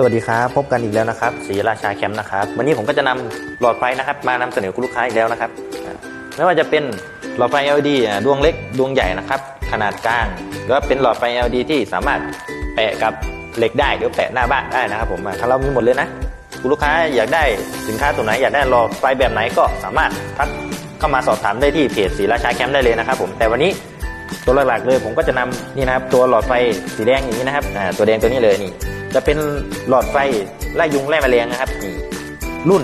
สวัสดีครับพบกันอีกแล้วนะครับศรีราชาแคมป์นะครับ วันนี้ผมก็จะนำหลอดไฟนะครับ มานำเสนอคุณลูกค้าอีกแล้วนะครับ ไม่ว่าจะเป็นหลอดไฟ LED ดวงเล็กดวงใหญ่นะครับ ขนาดกลางหรือว่าเป็นหลอดไฟ LED ที่สามารถแปะกับเหล็กได้หรือแปะหน้าบ้านได้นะครับผมอ่าทางเรามีหมดเลยนะคุณลูกค้าอยากได้สินค้าตัวไหนอยากได้หลอดไฟแบบไหนก็สามารถทักเข้ามาสอบถามได้ที่เพจศรีราชาแคมป์ได้เลยนะครับ ผมแต่วันนี้ตัวหลักๆเลยผมก็จะนำนี่นะครับตัวหลอดไฟสีแดงอย่างนี้นะครับตัวแดงตัวนี้เลยนี่ จะเป็นหลอดไฟไล่ยุงไล่แมลงนะครับนี่รุ่น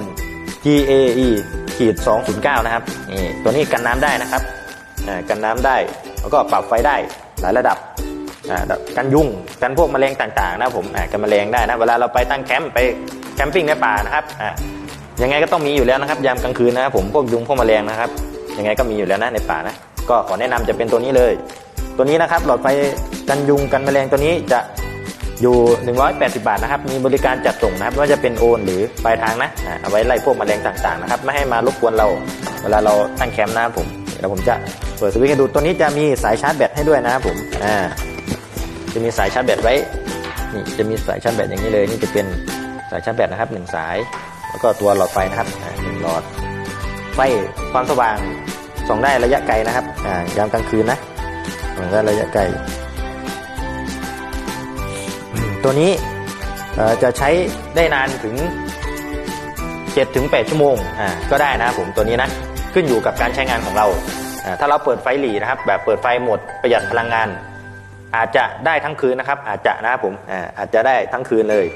GAE ขีด209 นะครับนี่ตัวนี้กันน้ำได้นะครับอ่ากันน้ำได้แล้วก็ปรับไฟได้หลายระดับอ่ากันยุงกันพวกแมลงต่างๆนะผมอ่ากันแมลงได้นะเวลาเราไปตั้งแคมป์ไปแคมปิ้งในป่านะครับอ่ายังไงก็ต้องมีอยู่แล้วนะครับ ยามกลางคืนนะครับผมพวกยุงพวกแมลงนะครับยังไงก็มีอยู่แล้วนะในป่านะก็ขอแนะนำจะเป็นตัวนี้เลย ตัวนี้นะครับหลอดไฟกันยุงกันแมลงตัวนี้จะ อยู่ 180 บาทนะครับ มีบริการจัดส่งนะครับไม่ว่าจะเป็นโอนหรือปลายทางนะเอาไว้ไล่พวกแมลงต่างๆนะครับ ไม่ให้มารบกวนเรา เวลาเราตั้งแคมป์นะครับผมเดี๋ยวผมจะเปิดสวิตช์ให้ดูตัวนี้จะมีสายชาร์จแบตให้ด้วยนะครับผมอ่าจะมีสายชาร์จแบตไว้นี่จะมีสายชาร์จแบตอย่างนี้เลยนี่จะเป็นสายชาร์จแบตนะครับหนึ่งสาย แล้วก็ตัวหลอดไฟนะครับหนึ่งหลอดไฟความสว่างส่องได้ระยะไกลนะครับอ่ายามกลางคืนนะส่องได้ระยะไกล ตัวนี้จะใช้ได้นานถึง7ถึง8ชั่วโมงก็ได้นะผมตัวนี้นะขึ้นอยู่กับการใช้งานของเรา ถ้าเราเปิดไฟหลีนะครับ แบบเปิดไฟหมดประหยัดพลังงาน อาจจะได้ทั้งคืนนะครับ อาจจะนะครับผมอาจจะได้ทั้งคืนเลย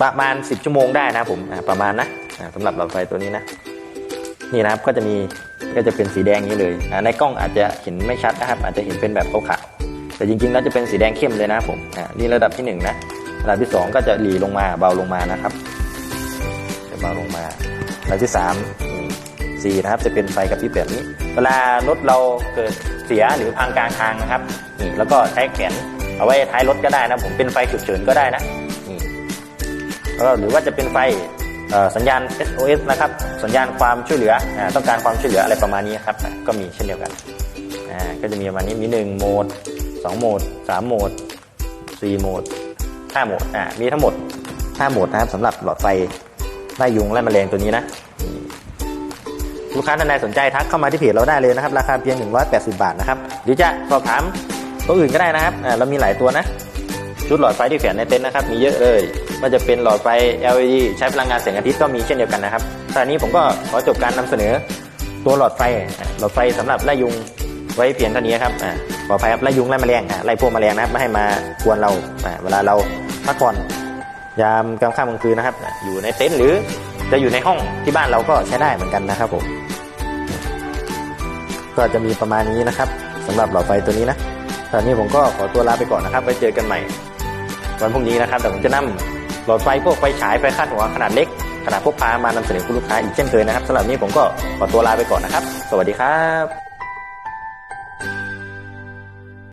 ประมาณ 10 ชั่วโมงได้นะผมประมาณนะอ่าสำหรับหลอดไฟตัวนี้นะนี่นะครับก็จะมีก็จะเป็นสีแดงนี้เลย ในกล้องอาจจะเห็นไม่ชัดนะครับ อาจจะเห็นเป็นแบบขาว แต่จริงๆแล้วจะเป็นสีแดงเข้มเลยนะผมอ่านี่ระดับที่หนึ่งนะระดับที่สองก็จะหลีลงมาเบาลงมานะครับจะเบาลงมาระดับที่สามนี่สี่นะครับจะเป็นไฟกระพริบแบบนี้ เวลารถเราเกิดเสียหรือพังกลางทางนะครับนี่แล้วก็ใช้แขนเอาไว้ท้ายรถก็ได้นะผมเป็นไฟฉุกเฉินก็ได้นะนี่แล้วหรือว่าจะเป็นไฟสัญญาณ SOS นะครับ สัญญาณความช่วยเหลืออต้องการความช่วยเหลืออะไรประมาณนี้ครับ ก็มีเช่นเดียวกันอ่าก็จะมีประมาณนี้มี1โหมด 2โหมด3โหมด4โหมด5โหมดอ่ามีทั้งหมด5โหมดนะครับสำหรับหลอดไฟไล่ยุงไล่แมลงตัวนี้นะลูกค้าท่านใดสนใจทักเข้ามาที่เพจเราได้เลยนะครับ ราคาเพียง 180 บาทนะครับหรือจะสอบถามตัวอื่นก็ได้นะครับอ่าเรามีหลายตัวนะ ชุดหลอดไฟที่แขวนในเต็นท์นะครับมีเยอะเลยว่าจะเป็นหลอดไฟ LED ใช้พลังงานแสงอาทิตย์ก็มีเช่นเดียวกันนะครับตอนนี้ผมก็ขอจบการนำเสนอตัวหลอดไฟหลอดไฟสำหรับไล่ยุง ไว้เพียงเท่านี้ครับอ่าขออภัยครับไล่ยุงไล่แมลงอะไล่พวกแมลงนะครับไม่ให้มากวนเราอ่าเวลาเราพักผ่อนยามกลางค่ำกลางคืนนะครับ อยู่ในเต็นท์หรือจะอยู่ในห้องที่บ้านเราก็ใช้ได้เหมือนกันนะครับผมก็จะมีประมาณนี้นะครับสำหรับหลอดไฟตัวนี้นะตอนนี้ผมก็ขอตัวลาไปก่อนนะครับไว้เจอกันใหม่วันพรุ่งนี้นะครับแต่ผมจะนำหลอดไฟพวกไฟฉายไฟคาดหัวขนาดเล็กขนาดพกพามานำเสนอคุณลูกค้าอีกเช่นเคยนะครับสำหรับนนี้ผมก็ขอตัวลาไปก่อนนะครับ สวัสดีครับ